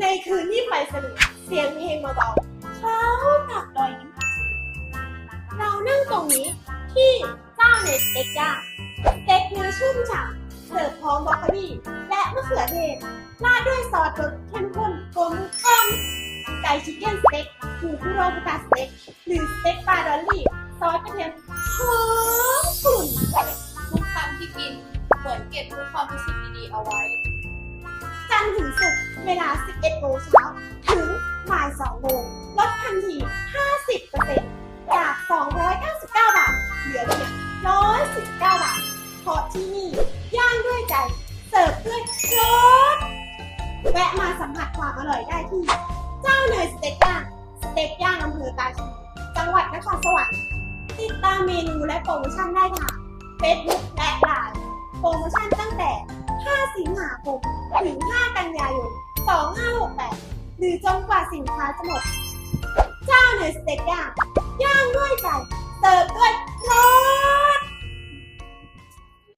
ในคืนที่ไฟสนุกเสียงเพลงเบาๆเขากับรอยยิ้มผาสุกเรานั่งตรงนี้ที่เจ้าเน็ตสเต็กย่างสเต็กเนื้อชุ่มฉ่ำเสิร์ฟพร้อมบรอกโคลีและมะเขือเทศราดด้วยซอสรสเข้มข้นกลมกล่อมไก่ชิคเก้นสเต็กหมูคุโรบุตาสเต็กหรือสเต็กปลาดอลลี่ซอสกระเทียมหอมกลุ่นทุกคำที่กินเหมือนเก็บทุกความรู้สึกดีๆเอาไว้ เวลา 11 โมงเช้า ถึงบ่าย 2 โมง ลดทันที 50%จาก 299 บาท เหลือเพียง119 บาทเพราะที่นี่ ย่างด้วยใจ เสิร์ฟด้วยรสแวะมาสัมผัสความอร่อยได้ที่ เจ้าเนยสเต็กย่าง สเต็กย่างอำเภอตาชีจังหวัดนครสวรรค์ ติดตามเมนูและโปรโมชั่นได้ค่ะ Facebook และ Line โปรโมชั่นตั้งแต่ 5 สิงหาคม ถึง 5 กันยายน 2568 หรือจนกว่าสินค้าจะหมด เจ้าเนยสเต็กย่าง